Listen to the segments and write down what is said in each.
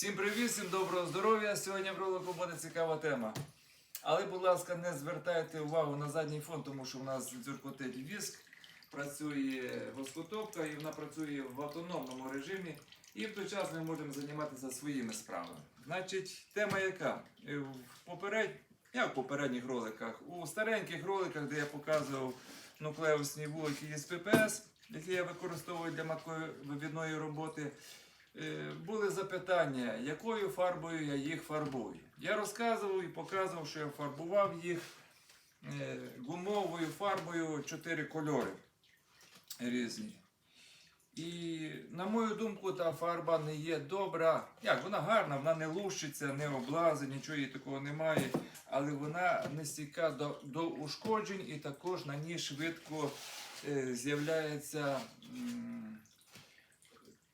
Всім привіт, всім доброго здоров'я. Сьогодні в ролику буде цікава тема. Але, будь ласка, не звертайте увагу на задній фон, тому що у нас дзюркотить віск, працює воскотопка і вона працює в автономному режимі. І в той час ми можемо займатися своїми справами. Значить, тема яка? Е, В поперед... як в попередніх роликах? У стареньких роликах, де я показував нуклеусні вулики із ППС, які я використовую для матковивідної роботи. Е, були запитання, якою фарбою я їх фарбую. Я розказував і показував, що я фарбував їх е, гумовою фарбою чотири кольори різні. І, на мою думку, та фарба не є добра. Як, вона гарна, вона не лущиться, не облазить, нічого її такого немає. Але вона не стійка до, до ушкоджень і також на ній швидко е, з'являється. м,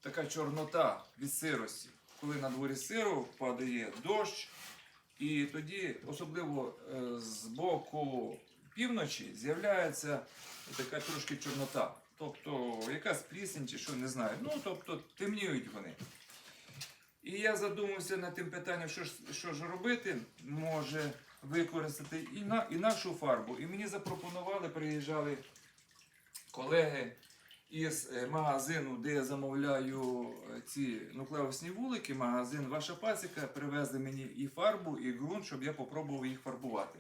така чорнота від сирості. Коли на дворі сиро падає дощ, і тоді, особливо е, з боку півночі, з'являється така трошки чорнота. Тобто якась плісень чи що, не знаю. Ну, тобто темніють вони. І я задумався над тим питанням, що ж, що ж робити, може використати іна, інакшу фарбу. І мені запропонували, приїжджали колеги із е, магазину, де я замовляю е, ці нуклеусні вулики, магазин Ваша пасіка, привезли мені і фарбу, і ґрунт, щоб я попробував їх фарбувати.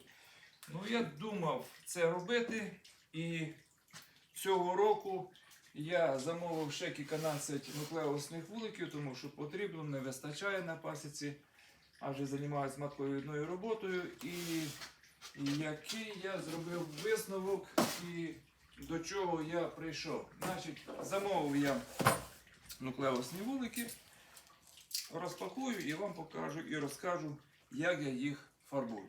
Ну, я думав це робити, і цього року я замовив ще кільканадцять нуклеусних вуликів, тому що потрібно, не вистачає на пасіці, адже займаюся матковідною роботою. І який я зробив висновок і до чого я прийшов. Значить, замовив я нуклеусні вулики, розпакую і вам покажу і розкажу, як я їх фарбую.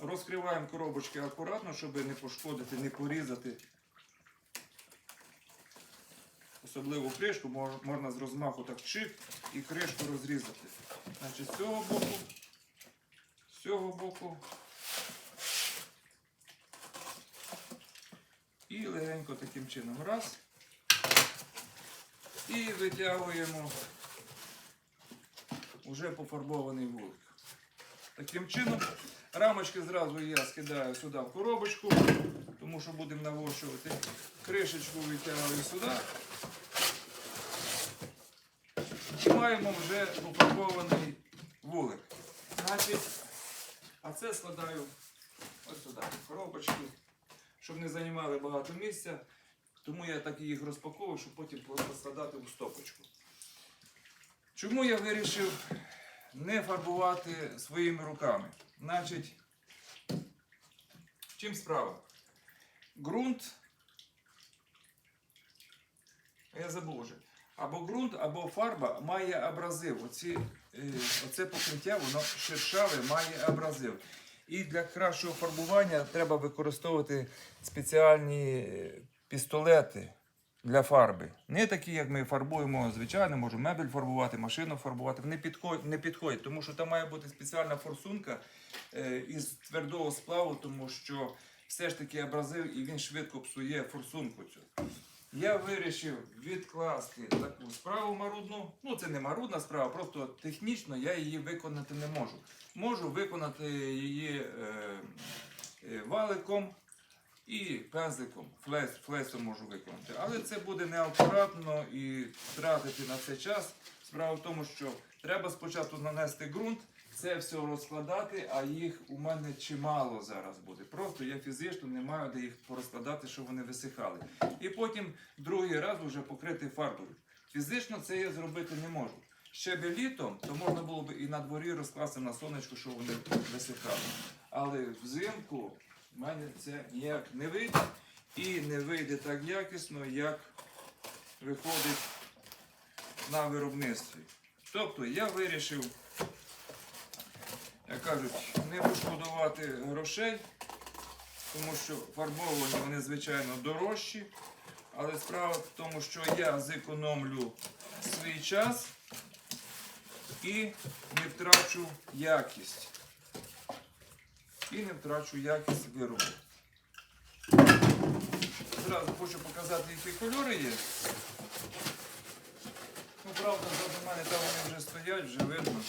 Розкриваємо коробочки акуратно, щоб не пошкодити, не порізати. Особливо кришку можна з розмаху так чик і кришку розрізати. Значить, з цього боку, з цього боку. І легенько таким чином раз. І витягуємо вже пофарбований вулик. Таким чином, рамочки зразу я скидаю сюди в коробочку, тому що будемо навощувати. Кришечку витягую сюди. І маємо вже пофарбований вулик. Значить, а це складаю ось сюди, в коробочку щоб не займали багато місця. Тому я так їх розпаковую, щоб потім складати у стопочку. Чому я вирішив не фарбувати своїми руками? Значить, чим справа? Ґрунт. Я забув вже. Або ґрунт, або фарба має абразив. Оці, е, оце покриття, воно шершаве, має абразив. І для кращого фарбування треба використовувати спеціальні пістолети для фарби. Не такі, як ми фарбуємо, звичайно, можемо мебель фарбувати, машину фарбувати. Вони підходять, не підходять, тому що там має бути спеціальна форсунка е, із твердого сплаву, тому що все ж таки абразив і він швидко псує форсунку цю. Я вирішив відкласти таку справу марудну. Ну, це не марудна справа, просто технічно я її виконати не можу. Можу виконати її е, е, валиком і пензликом, флес, флесом можу виконати. Але це буде неаккуратно і тратити на це час. Справа в тому, що треба спочатку нанести ґрунт, це все розкладати, а їх у мене чимало зараз буде. Просто я фізично не маю де їх порозкладати, щоб вони висихали. І потім другий раз вже покрити фарбою. Фізично це я зробити не можу. Ще би літом, то можна було б і на дворі розкласти на сонечко, щоб вони висихали. Але взимку в мене це ніяк не вийде і не вийде так якісно, як виходить на виробництві. Тобто я вирішив, як кажуть, не пошкодувати грошей, тому що фарбовані вони, звичайно, дорожчі. Але справа в тому, що я зекономлю свій час і не втрачу якість. І не втрачу якість виробу. Зразу хочу показати, які кольори є. Правда, до мене там вони вже стоять, вже видно,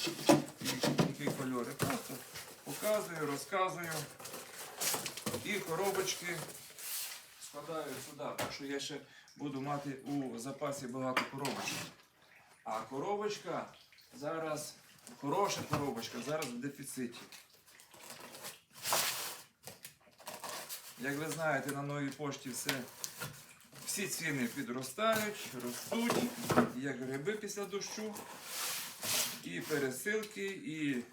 які кольори. Просто показую, розказую. І коробочки складаю сюди, так що я ще буду мати у запасі багато коробочок. А коробочка зараз, хороша коробочка, зараз в дефіциті. Як ви знаєте, на новій пошті все, всі ціни підростають, ростуть, як гриби після дощу. І пересилки, і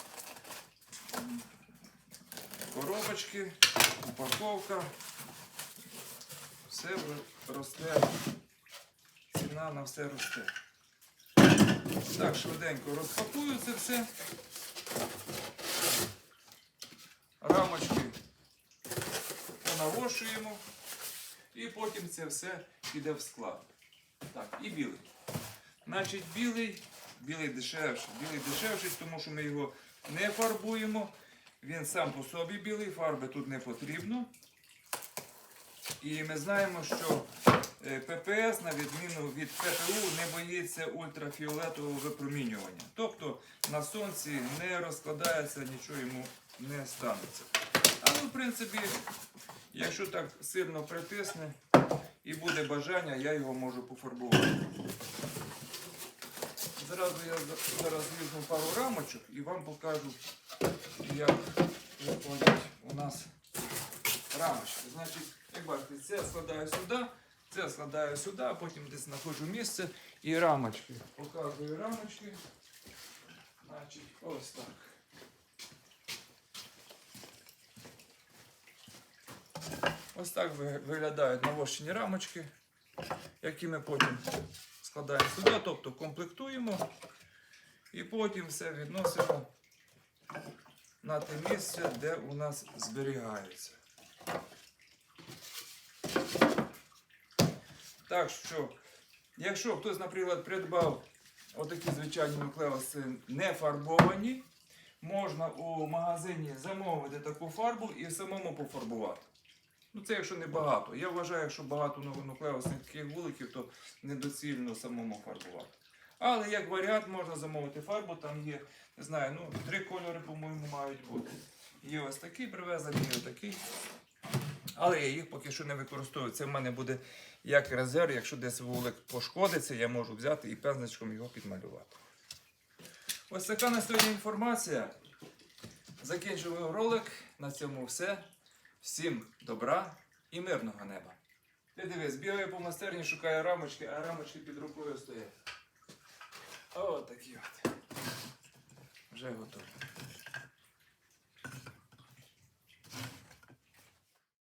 коробочки, упаковка. Все росте. Ціна на все росте. Так, швиденько розпакую це все. Рамочки понавошуємо. І потім це все піде в склад. Так, і білий. Значить, білий, білий дешевший. Білий дешевший, тому що ми його не фарбуємо. Він сам по собі білий, фарби тут не потрібно. І ми знаємо, що е, ППС, на відміну від ППУ, не боїться ультрафіолетового випромінювання. Тобто на сонці не розкладається, нічого йому не станеться. Але в принципі, якщо так сильно притисне і буде бажання, я його можу пофарбувати. Зразу я зараз візьму пару рамочок і вам покажу, як виходять у нас рамочки. Значить, як бачите, це складаю сюди, це складаю сюди, а потім десь знаходжу місце і рамочки. Показую рамочки. Значить, ось так. Ось так виглядають навощені рамочки, які ми потім складаємо сюди, тобто комплектуємо і потім все відносимо на те місце, де у нас зберігається. Так що, якщо хтось, наприклад, придбав отакі звичайні нуклеуси не фарбовані, можна у магазині замовити таку фарбу і самому пофарбувати. Ну це якщо не багато. Я вважаю, якщо багато ну- нуклеусних таких вуликів, то недоцільно самому фарбувати. Але як варіант можна замовити фарбу, там є, не знаю, ну три кольори, по-моєму, мають бути. Є ось такий привезений, є такий. Але я їх поки що не використовую. Це в мене буде як резерв, якщо десь вулик пошкодиться, я можу взяти і пензличком його підмалювати. Ось така на сьогодні інформація. Закінчуємо ролик. На цьому все. Всім добра і мирного неба. Ти дивись, бігаю по майстерні, шукаю рамочки, а рамочки під рукою стоять. О, такі от. Вже готові.